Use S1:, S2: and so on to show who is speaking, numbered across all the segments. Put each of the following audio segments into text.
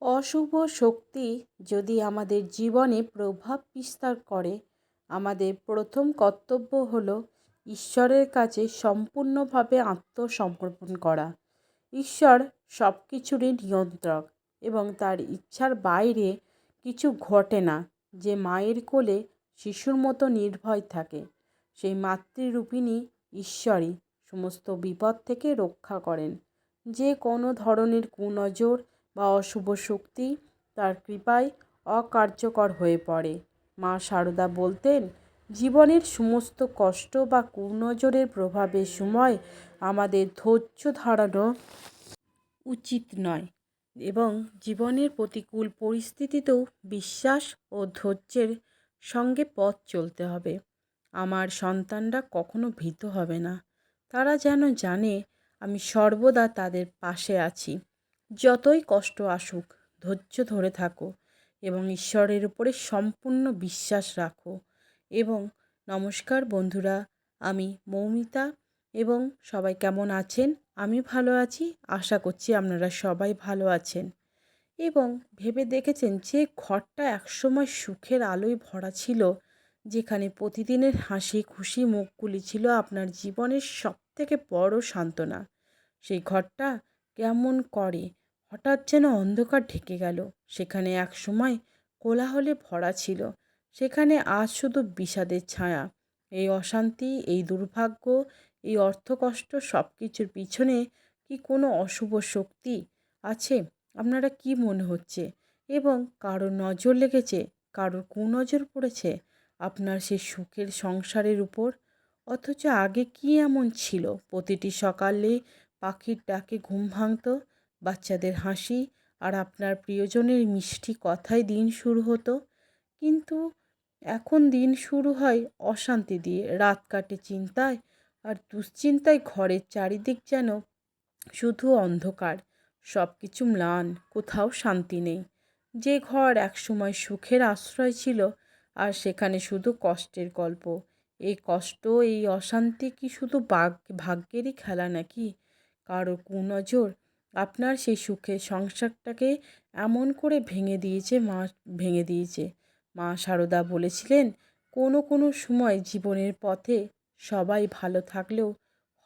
S1: অশুভ শক্তি যদি আমাদের জীবনে প্রভাব বিস্তার করে, আমাদের প্রথম কর্তব্য হলো ঈশ্বরের কাছে সম্পূর্ণভাবে আত্মসমর্পণ করা। ঈশ্বর সব কিছুরই নিয়ন্ত্রক এবং তার ইচ্ছার বাইরে কিছু ঘটে না, যে মায়ের কোলে শিশুর মতো নির্ভয় থাকে। সেই মাতৃরূপিণী ঈশ্বরই সমস্ত বিপদ থেকে রক্ষা করেন। যে কোনো ধরনের কুনজর বা অশুভ শক্তি তার কৃপায় অকার্যকর হয়ে পড়ে। মা সারদা বলতেন, জীবনের সমস্ত কষ্ট বা কুনজরের প্রভাবের সময় আমাদের ধৈর্য ধারানো উচিত নয় এবং জীবনের প্রতিকূল পরিস্থিতিতেও বিশ্বাস ও ধৈর্যের সঙ্গে পথ চলতে হবে। আমার সন্তানরা কখনো ভীত হবে না। তারা যেন জানে আমি সর্বদা তাদের পাশে আছি। যতই কষ্ট আসুক, ধৈর্য ধরে থাকো এবং ঈশ্বরের উপরে সম্পূর্ণ বিশ্বাস রাখো। এবং নমস্কার বন্ধুরা, আমি মৌমিতা এবং সবাই কেমন আছেন? আমি ভালো আছি, আশা করছি আপনারা সবাই ভালো আছেন। এবং ভেবে দেখেছেন যে ঘরটা একসময় সুখের আলোয় ভরা ছিল, যেখানে প্রতিদিনের হাসি, খুশি মুখগুলি ছিল আপনার জীবনের সবথেকে বড় সান্ত্বনা। সেই ঘরটা কেমন করে? হঠাৎ যেন অন্ধকার ঢেকে গেল। সেখানে এক সময় কোলাহলে ভরা ছিল। সেখানে আজ শুধু বিষাদের ছায়া। এই অশান্তি, এই দুর্ভাগ্য, এই অর্থকষ্ট সব কিছুর পিছনে কি কোনো অশুভ শক্তি আছে? আপনারা কি মনে হচ্ছে? এবং কারও নজর লেগেছে? কারোর কুনজর পড়েছে? আপনার সেই সুখের সংসারের উপর? অথচ আগে কি এমন ছিল? প্রতিটি সকালে পাখির ডাকে ঘুম ভাঙতো, বাচ্চাদের হাসি আর আপনার প্রিয়জনের মিষ্টি কথায় দিন শুরু হতো। কিন্তু এখন দিন শুরু হয় অশান্তি দিয়ে, রাত কাটে চিন্তায় আর দুশ্চিন্তায় ঘরের চারিদিক যেন শুধু অন্ধকার। সব কিছু ম্লান, কোথাও শান্তি নেই। যে ঘর একসময় সুখের আশ্রয় ছিল আর সেখানে শুধু কষ্টের গল্প। এই কষ্ট, এই অশান্তি কি শুধু ভাগ্যেরই খেলা নাকি? কারও কুনজর। আপনার সেই সুখের সংসারটাকে এমন করে ভেঙে দিয়েছে, মা ভেঙে দিয়েছে। মা সারদা বলেছিলেন, কোনো কোনো সময় জীবনের পথে সবাই ভালো থাকলেও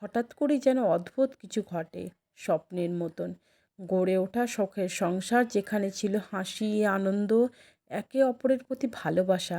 S1: হঠাৎ করেই যেন অদ্ভুত কিছু ঘটে স্বপ্নের মতন। গড়ে ওঠা শখের সংসার যেখানে ছিল হাসি, আনন্দ, একে অপরের প্রতি ভালোবাসা,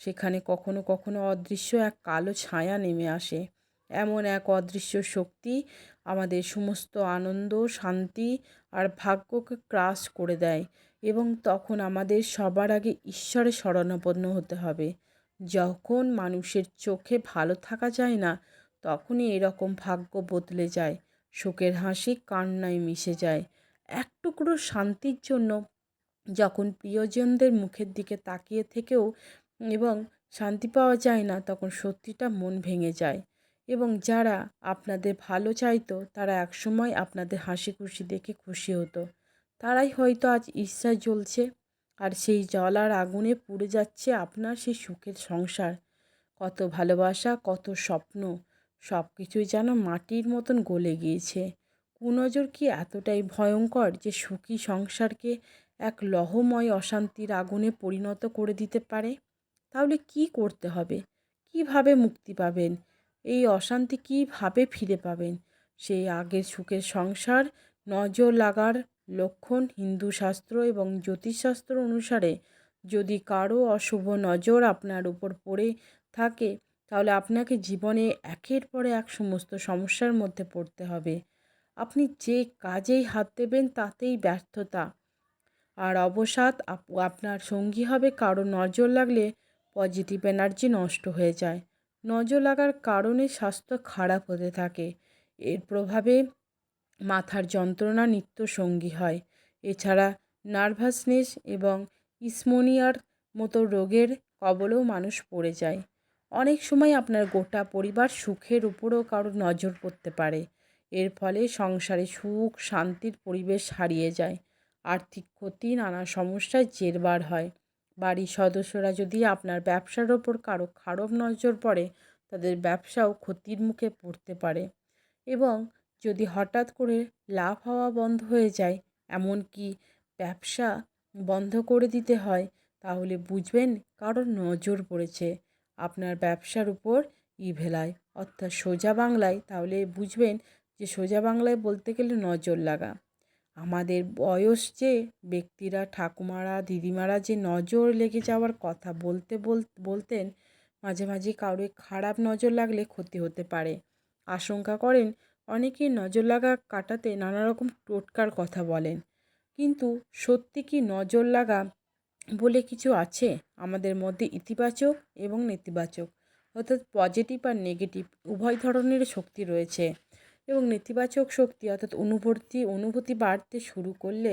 S1: সেখানে কখনো কখনো অদৃশ্য এক কালো ছায়া নেমে আসে। এমন এক অদৃশ্য শক্তি আমাদের সমস্ত আনন্দ, শান্তি আর ভাগ্যকে ক্রাশ করে দেয় এবং তখন আমাদের সবার আগে ঈশ্বরে শরণাপন্ন হতে হবে। যখন মানুষের চোখে ভালো থাকা যায় না, তখনই এরকম ভাগ্য বদলে যায়, শোকের হাসি কান্নায় মিশে যায়। এক টুকরো শান্তির জন্য যখন প্রিয়জনদের মুখের দিকে তাকিয়ে থেকেও এবং শান্তি পাওয়া যায় না, তখন সত্যিটা মন ভেঙে যায়। এবং যারা আপনাদের ভালো চাইতো, তারা একসময় আপনাদের হাসি খুশি দেখে খুশি হতো। তারাই হয়তো আজ ঈর্ষায় জ্বলছে আর সেই জলার আগুনে পুড়ে যাচ্ছে আপনার সেই সুখের সংসার। কত ভালোবাসা, কত স্বপ্ন সব কিছুই যেন মাটির মতন গলে গিয়েছে। কুনজর কি এতটাই ভয়ঙ্কর যে সুখী সংসারকে এক লহময় অশান্তির আগুনে পরিণত করে দিতে পারে? তাহলে কি করতে হবে? কীভাবে মুক্তি পাবেন? এই অশান্তি কীভাবে ফিরে পাবেন? সেই আগের সুখের সংসার, নজর লাগার লক্ষণ হিন্দু শাস্ত্র এবং জ্যোতিষশাস্ত্র অনুসারে যদি কারও অশুভ নজর আপনার উপর পড়ে থাকে, তাহলে আপনাকে জীবনে একের পরে এক সমস্ত সমস্যার মধ্যে পড়তে হবে। আপনি যে কাজেই হাত দেবেন, তাতেই ব্যর্থতা। আর অবসাদ আপনার সঙ্গী হবে, কারও নজর লাগলে পজিটিভ এনার্জি নষ্ট হয়ে যায়। নজর লাগার কারণে স্বাস্থ্য খারাপ হতে থাকে। এর প্রভাবে মাথার যন্ত্রণা নিত্য সঙ্গী হয়। এছাড়া নার্ভাসনেস এবং ইসমোনিয়ার মতো রোগের কবলেও মানুষ পড়ে যায়। অনেক সময় আপনার গোটা পরিবার সুখের উপরও কারও নজর পড়তে পারে। এর ফলে সংসারে সুখ, শান্তির পরিবেশ হারিয়ে যায়। আর্থিক ক্ষতি, নানা সমস্যায় জেরবার হয়। বাড়ির সদস্যরা যদি আপনার ব্যবসার ওপর কারও খারাপ নজর পড়ে, তাদের ব্যবসাও ক্ষতির মুখে পড়তে পারে। এবং যদি হঠাৎ করে লাভ হওয়া বন্ধ হয়ে যায়, এমনকি ব্যবসা বন্ধ করে দিতে হয়, তাহলে বুঝবেন কারোর নজর পড়েছে আপনার ব্যবসার উপর ইভেলায়। অর্থাৎ সোজা বাংলায় তাহলে বুঝবেন যে সোজা বাংলায় বলতে গেলে নজর লাগা। আমাদের বয়স যে, ব্যক্তিরা, ঠাকুমারা, দিদিমারা যে নজর লেগে যাওয়ার কথা বলতে বলতেন, মাঝে মাঝে কারোর খারাপ নজর লাগলে ক্ষতি হতে পারে। আশঙ্কা করেন, অনেকেই নজর লাগা কাটাতে নানা রকম টোটকার কথা বলেন। কিন্তু সত্যি কি নজর লাগা বলে কিছু আছে? আমাদের মধ্যে ইতিবাচক এবং নেতিবাচক, অর্থাৎ পজিটিভ আর নেগেটিভ, উভয় ধরনের শক্তি রয়েছে। এবং নেতিবাচক শক্তি অর্থাৎ অনুভূতি অনুভূতি বাড়তে শুরু করলে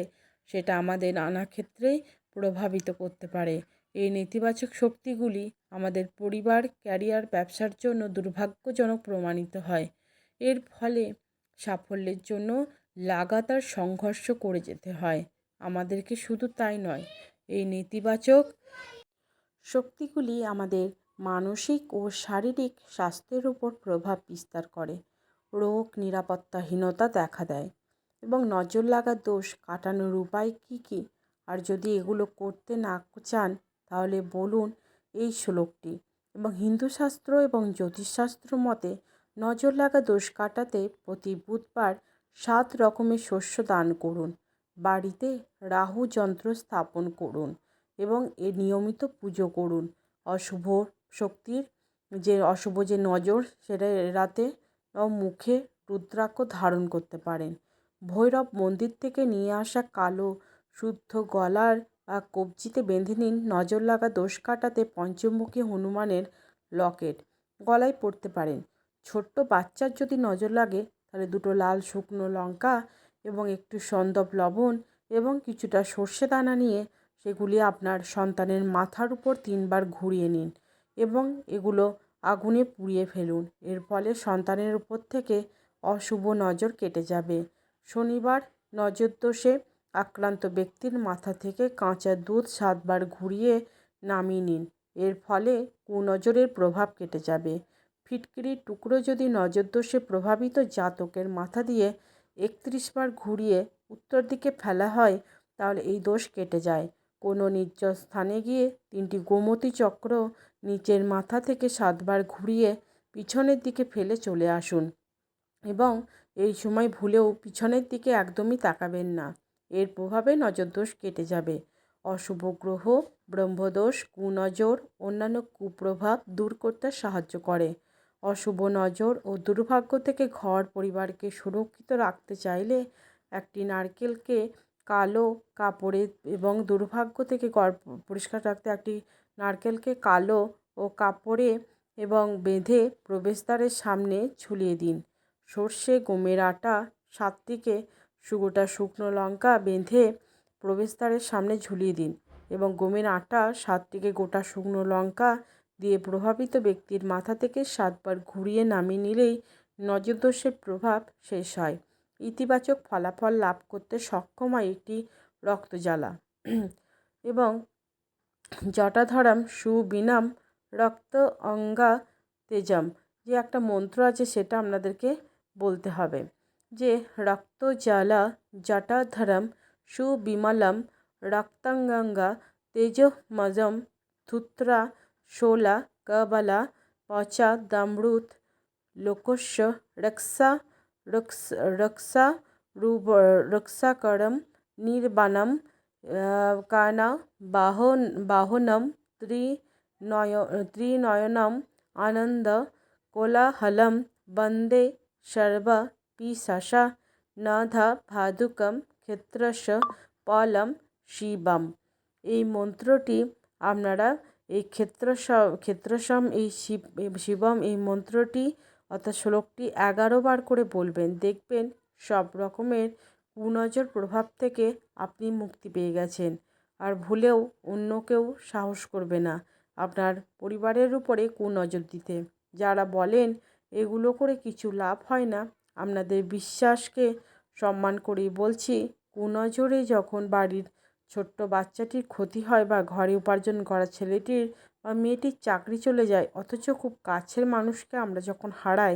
S1: সেটা আমাদের নানা ক্ষেত্রেই প্রভাবিত করতে পারে। এই নেতিবাচক শক্তিগুলি আমাদের পরিবার, ক্যারিয়ার, ব্যবসার জন্য দুর্ভাগ্যজনক প্রমাণিত হয়। এর ফলে সাফল্যের জন্য লাগাতার সংঘর্ষ করে যেতে হয়। আমাদেরকে শুধু তাই নয়, এই নেতিবাচক শক্তিগুলি আমাদের মানসিক ও শারীরিক স্বাস্থ্যের উপর প্রভাব বিস্তার করে। রোগ নিরাপত্তাহীনতা দেখা দেয়। এবং নজর লাগা দোষ কাটানোর উপায় কী কী? আর যদি এগুলো করতে না চান, তাহলে বলুন এই শ্লোকটি। এবং হিন্দু শাস্ত্র এবং জ্যোতিষশাস্ত্র মতে, নজর লাগা দোষ কাটাতে প্রতি বুধবার সাত রকমের শস্য দান করুন। বাড়িতে রাহু যন্ত্র স্থাপন করুন এবং এ নিয়মিত পুজো করুন। অশুভ শক্তির যে অশুভ যে নজর, সেটা এড়াতে মুখে রুদ্রাক্ষ ধারণ করতে পারেন। ভৈরব মন্দির থেকে নিয়ে আসা কালো, শুদ্ধ গলার কবজিতে বেঁধে নিন নজর লাগা দোষ কাটাতে পঞ্চমুখী হনুমানের লকেট। গলায় পড়তে পারেন। ছোট্ট বাচ্চার যদি নজর লাগে, তাহলে দুটো লাল শুকনো লঙ্কা এবং একটু সন্দব লবণ এবং কিছুটা সর্ষে দানা নিয়ে সেগুলি আপনার সন্তানের মাথার উপর তিনবার ঘুরিয়ে নিন এবং এগুলো আগুনে পুড়িয়ে ফেলুন। এর ফলে সন্তানের উপর থেকে অশুভ নজর কেটে যাবে। শনিবার নজর দোষে আক্রান্ত ব্যক্তির মাথা থেকে কাঁচা দুধ সাতবার ঘুরিয়ে নামিয়ে নিন। এর ফলে কুনজরের প্রভাব কেটে যাবে। ফিটকিরির টুকরো যদি নজরদোষে প্রভাবিত জাতকের মাথা দিয়ে একত্রিশ বার ঘুরিয়ে উত্তর দিকে ফেলা হয়, তাহলে এই দোষ কেটে যায়। কোনো নির্জন স্থানে গিয়ে তিনটি গোমতী চক্র নিচের মাথা থেকে সাতবার ঘুরিয়ে পিছনের দিকে ফেলে চলে আসুন। এবং এই সময় ভুলেও পিছনের দিকে একদমই তাকাবেন না। এর প্রভাবে নজরদোষ কেটে যাবে। অশুভ গ্রহ, ব্রহ্মদোষ, কুনজর, অন্যান্য কুপ্রভাব দূর করতে সাহায্য করে। অশুভ নজর ও দুর্ভাগ্য থেকে ঘর পরিবারকে সুরক্ষিত রাখতে চাইলে একটি নারকেলকে কালো কাপড়ে এবং দুর্ভাগ্য থেকে পরিষ্কার রাখতে একটি নারকেলকে কালো ও কাপড়ে এবং বেঁধে প্রবেশদ্বারের সামনে ঝুলিয়ে দিন। সর্ষে, গমের আটা সাতটিকে গোটা শুকনো লঙ্কা বেঁধে প্রবেশদ্বারের সামনে ঝুলিয়ে দিন এবং গমের আটা সাতটিকে গোটা শুকনো লঙ্কা দিয়ে প্রভাবিত ব্যক্তির মাথা থেকে সাতবার ঘুরিয়ে নামিয়ে নিলেই নজরদোষের প্রভাব শেষ হয়। ইতিবাচক ফলাফল লাভ করতে সক্ষম হয় একটি রক্তজ্বালা। এবং জটাধরম সুবিনাম রক্ত অঙ্গা তেজম। যে একটা মন্ত্র আছে সেটা আপনাদেরকে বলতে হবে। যে রক্তজ্বালা জটাধরম সুবিমলম রক্তাঙ্গঙ্গা তেজমজম ধুত্রা শোলা কবলা পচা দামৃত লোকস্য রক্ষা রক্স রক্ষা রূপ রক্ষাকরম নির্বাণম কানা বাহন বাহনম ত্রিনয় ত্রিনয়নম আনন্দ কোলাহলম বন্দে সর্ব পিশাসা নধা ভাদুকম ক্ষেত্রস পলম শিবম এই মন্ত্রটি আপনারা এই ক্ষেত্র ক্ষেত্রসম এই শিব শিবম, এই মন্ত্রটি অর্থাৎ শ্লোকটি এগারো বার করে বলবেন। দেখবেন সব রকমের কুনজর প্রভাব থেকে আপনি মুক্তি পেয়ে গেছেন। আর ভুলেও অন্য কেউ সাহস করবে না আপনার পরিবারের উপরে কুনজর দিতে। যারা বলেন, এগুলো করে কিছু লাভ হয় না, আপনাদের বিশ্বাসকে সম্মান করেই বলছি, কুনজরে যখন বাড়ির ছোট্ট বাচ্চাটির ক্ষতি হয় বা ঘরে উপার্জন করা ছেলেটির বা মেয়েটির চাকরি চলে যায়, অথচ খুব কাছের মানুষকে আমরা যখন হারাই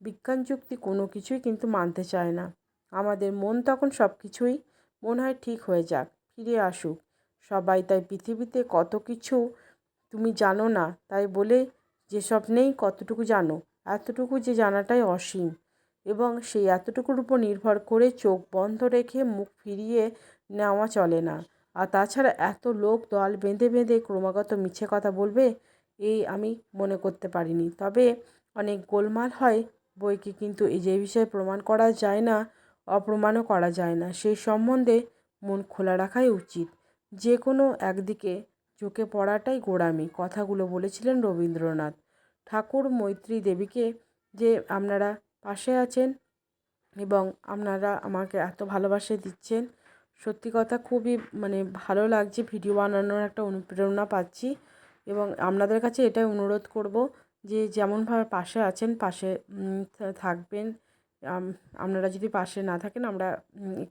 S1: বিজ্ঞান যুক্তি কোনো কিছুই কিন্তু মানতে চায় না। আমাদের মন তখন সব কিছুই মনে হয় ঠিক হয়ে যাক। ফিরে আসুক। সবাই তাই পৃথিবীতে কত কিছু তুমি জানো না, তাই বলে যেসব নেই কতটুকু জানো, এতটুকু যে জানাটাই অসীম। এবং সেই এতটুকুর উপর নির্ভর করে চোখ বন্ধ রেখে মুখ ফিরিয়ে নেওয়া চলে না। আর তাছাড়া এত লোক দল বেঁধে বেঁধে ক্রমাগত মিছে কথা বলবে, এই আমি মনে করতে পারিনি। তবে অনেক গোলমাল হয় বইকে, কিন্তু এই যে বিষয়ে প্রমাণ করা যায় না অপ্রমাণও করা যায় না। সেই সম্বন্ধে মন খোলা রাখাই উচিত। যে কোনো একদিকে ঝুঁকে পড়াটাই গোড়ামি, কথাগুলো বলেছিলেন রবীন্দ্রনাথ। ঠাকুর মৈত্রী দেবীকে যে আপনারা পাশে আছেন এবং আপনারা আমাকে এত ভালোবাসা দিচ্ছেন, সত্যি কথা খুবই মানে ভালো লাগছে। ভিডিও বানানোর একটা অনুপ্রেরণা পাচ্ছি এবং আপনাদের কাছে এটাই অনুরোধ করব যে যেমনভাবে পাশে আছেন, পাশে থাকবেন। আপনারা যদি পাশে না থাকেন, আমরা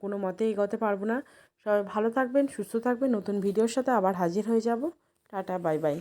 S1: কোনো মতে এগোতে পারব না। সবাই ভালো থাকবেন, সুস্থ থাকবেন। নতুন ভিডিওর সাথে আবার হাজির হয়ে যাব। Tata, bye bye.